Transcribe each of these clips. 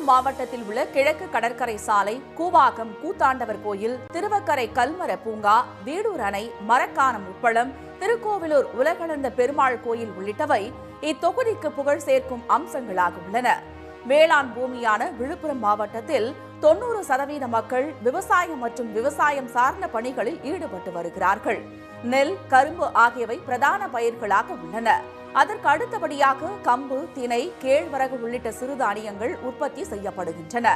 விழுப்புரம் மாவட்டத்தில் உள்ள கிழக்கு கடற்கரை சாலை கூவாகம் கூத்தாண்டவர் கோயில் திருவக்கரை கல்மர பூங்கா வீடூர் அணை மரக்கானம் உப்பளம் திருக்கோவிலூர் உலகளந்த பெருமாள் கோயில் உள்ளிட்டவை இத்தொகுதிக்கு புகழ் சேர்க்கும் அம்சங்களாக உள்ளன. வேளாண் பூமியான விழுப்புரம் மாவட்டத்தில் தொண்ணூறு சதவீத மக்கள் விவசாயம் மற்றும் விவசாயம் சார்ந்த பணிகளில் ஈடுபட்டு வருகிறார்கள். நெல் கரும்பு ஆகியவை பிரதான பயிர்களாக உள்ளன. அதற்கு அடுத்தபடியாக கம்பு திணை கேழ்வரகு உள்ளிட்ட சிறுதானியங்கள் உற்பத்தி செய்யப்படுகின்றன.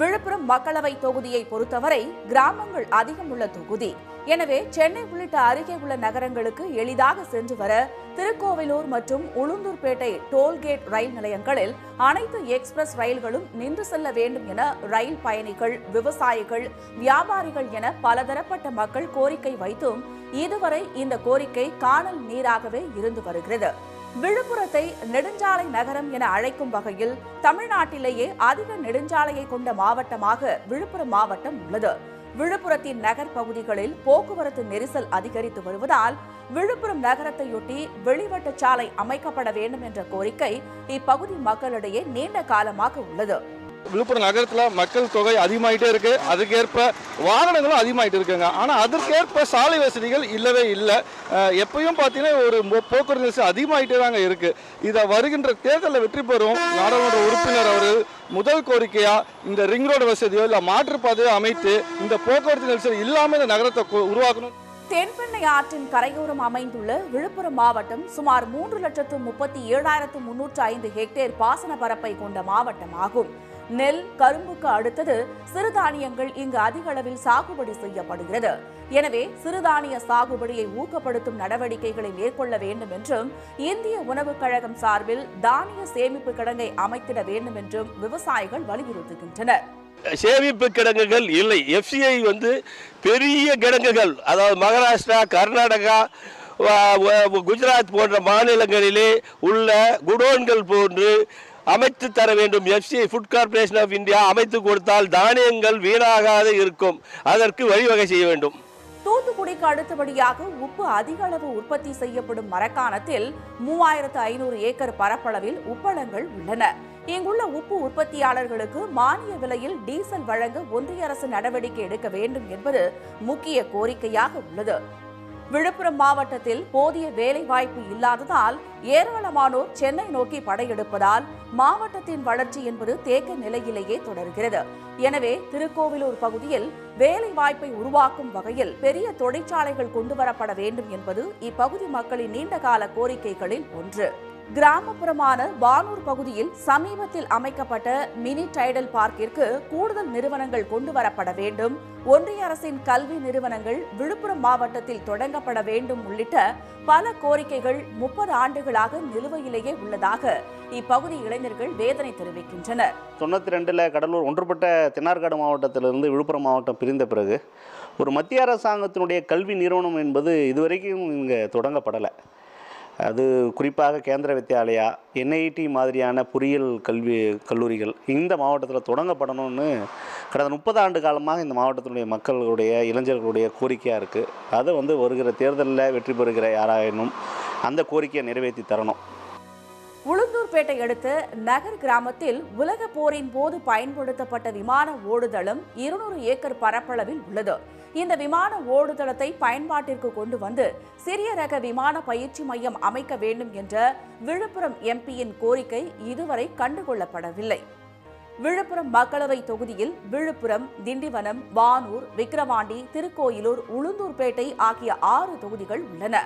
விழுப்புரம் மக்களவை தொகுதியை பொறுத்தவரை கிராமங்கள் அதிகம் உள்ள தொகுதி. எனவே சென்னை உள்ளிட்ட அருகே உள்ள நகரங்களுக்கு எளிதாக சென்று வர திருக்கோவிலூர் மற்றும் உளுந்தூர்பேட்டை டோல்கேட் ரயில் நிலையங்களில் அனைத்து எக்ஸ்பிரஸ் ரயில்களும் நின்று செல்ல வேண்டும் என ரயில் பயணிகள் விவசாயிகள் வியாபாரிகள் என பலதரப்பட்ட மக்கள் கோரிக்கை வைத்தும் இதுவரை இந்த கோரிக்கை காணல் நீராகவே இருந்து வருகிறது. விழுப்புரத்தை நெடுஞ்சாலை நகரம் என அழைக்கும் வகையில் தமிழ்நாட்டிலேயே அதிக நெடுஞ்சாலையை கொண்ட மாவட்டமாக விழுப்புரம் மாவட்டம் உள்ளது. விழுப்புரத்தின் நகர் பகுதிகளில் போக்குவரத்து நெரிசல் அதிகரித்து வருவதால் விழுப்புரம் நகரத்தையொட்டி வெளிவட்ட சாலை அமைக்கப்பட வேண்டும் என்ற கோரிக்கை இப்பகுதி மக்களிடையே நீண்ட காலமாக உள்ளது. விழுப்புரம் நகரத்தில் மக்கள் தொகை அதிகமாகிட்டே இருக்கு. அதுக்கேற்ப வாகனங்களும் அதிகமாகிட்டு இருக்குங்க. ஆனால் அதற்கேற்ப சாலை வசதிகள் இல்லவே இல்லை. எப்பயும் பார்த்தீங்கன்னா ஒரு போக்குவரத்து நெரிசல் அதிகமாகிட்டே தாங்க இருக்கு. இதை வருகின்ற தேர்தலில் வெற்றி பெறும் நாடாளுமன்ற உறுப்பினர் அவர் முதல் கோரிக்கையா இந்த ரிங் ரோடு வசதியோ இல்லை மாற்றுப்பாதையோ அமைத்து இந்த போக்குவரத்து நெரிசல் இல்லாமல் இந்த நகரத்தை உருவாக்கணும். தென்பெண்ணை ஆற்றின் கரையோரம் அமைந்துள்ள விழுப்புரம் மாவட்டம் சுமார் மூன்று லட்சத்து முப்பத்தி ஏழாயிரத்து முன்னூற்று ஐந்து ஹெக்டேர் பாசன பரப்பை கொண்ட மாவட்டமாகும். நெல் கரும்புக்கு அடுத்தது சிறுதானியங்கள் இங்கு அதிக அளவில் சாகுபடி செய்யப்படுகிறது. எனவே சிறுதானிய சாகுபடியை ஊக்கப்படுத்தும் நடவடிக்கைகளை மேற்கொள்ள வேண்டும் என்றும் இந்திய உணவுக் கழகம் சார்பில் தானிய சேமிப்பு கிடங்கை அமைத்திட வேண்டும் என்றும் விவசாயிகள் வலியுறுத்துகின்றனர். சேமிப்பு கிடங்குகள் இல்லை. எஃப்சிஐ வந்து பெரிய கிடங்குகள் அதாவது மகாராஷ்டிரா கர்நாடகா குஜராத் போன்ற மாநிலங்களிலே உள்ள குடோன்கள் போன்று அமைத்து தர வேண்டும். FCI food corporation of India அமைத்து கொடுத்தால் தானியங்கள் வீணாகாது இருக்கும். அதற்கு வழிவகை செய்ய வேண்டும். தூத்துக்குடிக்கு அடுத்தபடியாக உப்பு அதிக அளவு உற்பத்தி செய்யப்படும் மரக்காணத்தில் மூவாயிரத்து ஐநூறு ஏக்கர் பரப்பளவில் உப்பளங்கள் உள்ளன. இங்குள்ள உப்பு உற்பத்தியாளர்களுக்கு மானிய விலையில் டீசல் வழங்க ஒன்றிய அரசு நடவடிக்கை எடுக்க வேண்டும் என்பது முக்கிய கோரிக்கையாக உள்ளது. விழுப்புரம் மாவட்டத்தில் போதிய வேலை வாய்ப்பு இல்லாததால் ஏராளமானோர் சென்னை நோக்கி படையெடுப்பதால் மாவட்டத்தின் வளர்ச்சி என்பது தேக்க நிலையிலேயே தொடர்கிறது. எனவே திருக்கோவிலூர் பகுதியில் வேலை வாய்ப்பை உருவாக்கும் வகையில் பெரிய தொழிற்சாலைகள் கொண்டுவரப்பட வேண்டும் என்பது இப்பகுதி மக்களின் நீண்டகால கோரிக்கைகளில் ஒன்று. கிராமப்புறமான வானூர் பகுதியில் சமீபத்தில் அமைக்கப்பட்ட மினி டைடல் பார்க்கிற்கு கூடுதல் நிறுவனங்கள் கொண்டு வரப்பட வேண்டும். ஒன்றிய அரசின் கல்வி நிறுவனங்கள் விழுப்புரம் மாவட்டத்தில் தொடங்கப்பட வேண்டும் உள்ளிட்ட பல கோரிக்கைகள் முப்பது ஆண்டுகளாக நிலுவையிலேயே உள்ளதாக இப்பகுதி இளைஞர்கள் வேதனை தெரிவிக்கின்றனர். தொண்ணூற்றி ரெண்டில் கடலூர் ஒன்றுபட்ட தென்னார்காடு மாவட்டத்திலிருந்து விழுப்புரம் மாவட்டம் பிரிந்த பிறகு ஒரு மத்திய அரசாங்கத்தினுடைய கல்வி நிறுவனம் என்பது இதுவரைக்கும் இங்கே தொடங்கப்படலை. அது குறிப்பாக கேந்திர வித்யாலயா என்ஐடி மாதிரியான பொறியியல் கல்வி கல்லூரிகள் இந்த மாவட்டத்தில் தொடங்கப்படணும்னு கடந்த முப்பது ஆண்டு காலமாக இந்த மாவட்டத்தினுடைய மக்களுடைய இளைஞர்களுடைய கோரிக்கையாக இருக்குது அதை வந்து வருகிற தேர்தலில் வெற்றி பெறுகிற யாராயினும் அந்த கோரிக்கையை நிறைவேற்றி தரணும். உளுந்தூர்பேட்டை அடுத்த நகர் கிராமத்தில் உலக போரின் போது பயன்படுத்தப்பட்ட விமான ஓடுதளம் இருநூறு ஏக்கர் பரப்பளவில் உள்ளது. இந்த விமான ஓடுதளத்தை பயன்பாட்டிற்கு கொண்டு வந்து சிறிய ரக விமான பயிற்சி மையம் அமைக்க வேண்டும் என்ற விழுப்புரம் எம்பியின் கோரிக்கை இதுவரை கண்டுகொள்ளப்படவில்லை. விழுப்புரம் மக்களவை தொகுதியில் விழுப்புரம் திண்டிவனம் வானூர் விக்கிரவாண்டி திருக்கோயிலூர் உளுந்தூர்பேட்டை ஆகிய ஆறு தொகுதிகள் உள்ளன.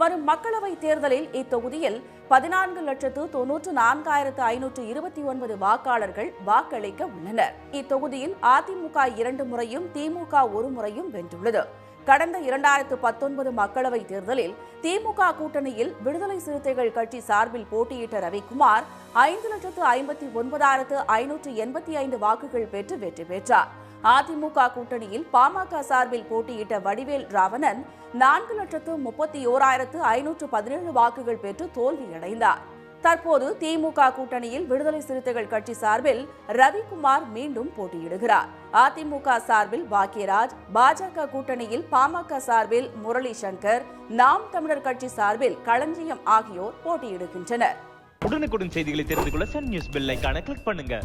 வரும் மக்களவை தேர்தலில் இத்தொகுதியில் பதினான்கு லட்சத்து தொன்னூற்று நான்காயிரத்து ஐநூற்று இருபத்தி ஒன்பது வாக்காளர்கள் வாக்களிக்க உள்ளனர். இத்தொகுதியில் அதிமுக இரண்டு முறையும் திமுக ஒரு முறையும் வென்றுள்ளது. கடந்த இரண்டாயிரத்து பத்தொன்பது மக்களவை தேர்தலில் திமுக கூட்டணியில் விடுதலை சிறுத்தைகள் கட்சி சார்பில் போட்டியிட்ட ரவிக்குமார் ஐந்து லட்சத்து ஐம்பத்தி ஒன்பதாயிரத்து ஐநூற்று எண்பத்தி ஐந்து வாக்குகள் பெற்று வெற்றி பெற்றார். அதிமுக கூட்டணியில் பாமக சார்பில் போட்டியிட்ட வடிவேல் ராவணன் நான்கு லட்சத்து முப்பத்தி ஓராயிரத்து ஐநூற்று பதினேழு வாக்குகள் பெற்று தோல்வியடைந்தார். தற்போது திமுக கூட்டணியில் விடுதலை சிறுத்தைகள் கட்சி சார்பில் ரவிக்குமார் மீண்டும் போட்டியிடுகிறார். அதிமுக சார்பில் பாக்கியராஜ் பாஜக கூட்டணியில் பாமக சார்பில் முரளி சங்கர் நாம் தமிழர் கட்சி சார்பில் களஞ்சியம் ஆகியோர் போட்டியிடுகின்றனர். உடனுக்குடன் செய்திகளை தெரிந்து கொள்ள சன் நியூஸ் பெல் கிளிக் பண்ணுங்க.